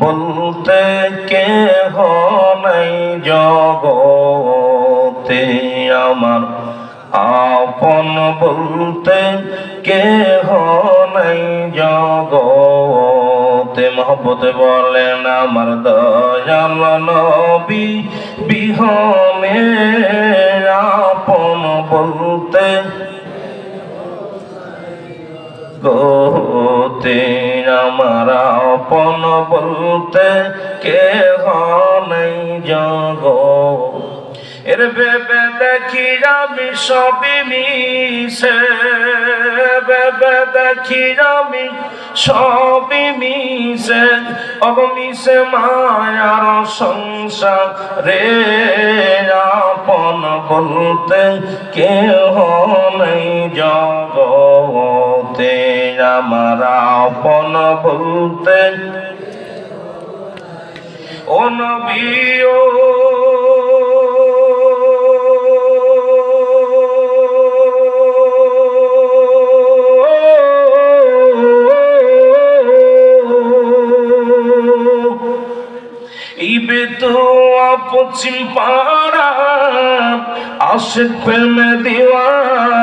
বলতে কে নাই জগতে। আমার আপন বলতে কে নাই জগতে। মহব্বতে বলেন আমার দয়াল নবী, বিহনে আপন বলতে গোতে আপন বলতে কে নাই জগ। এর বেবে দেখি আমি সবই মিশে বেবে দেখি আমি সবই মিশে। অগমিশে মায়ার সংসার রে আপন বলতে কেহ নেই জগতে আমার আপন বলতে ও নবী ইবে তো পশ্চিম পাড়া আশিক প্রেমে দিওয়ানা।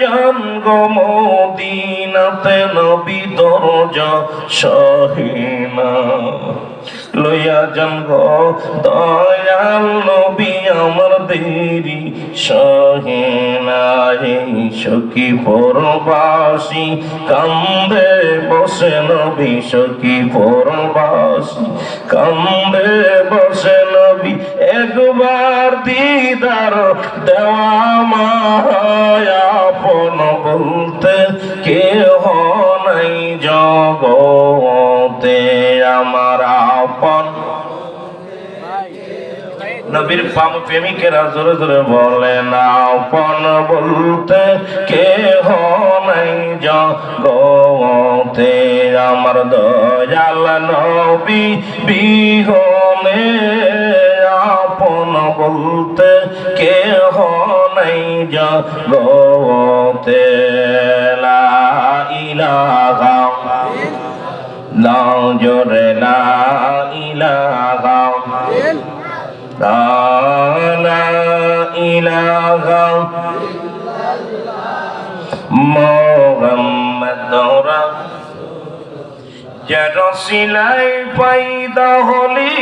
যান গো মদিনাতে নবী দরজা সহিনা লইয়া যান দয়াল নবী, আমার দেরি পরবাসী, কান্দে বসে নবী, সখী পরবাসী, কান্দে বসে নবী, একবার দিদার দেওয়া মায়াপন বলতে কেহ নাই জগতে আমার আপন। নবীর পাম প্রেমিকেরা জোরে জোরে বলে না আপন বলতে কেহ নাই জগতে আমার দয়াল নবী বিহনে। আপন বলতে কেহ জগতে লা ইলাহা না জোরে লা ইলাহা লা ইলাহা মোহাম্মদ যার সিলাই পাইদা হলি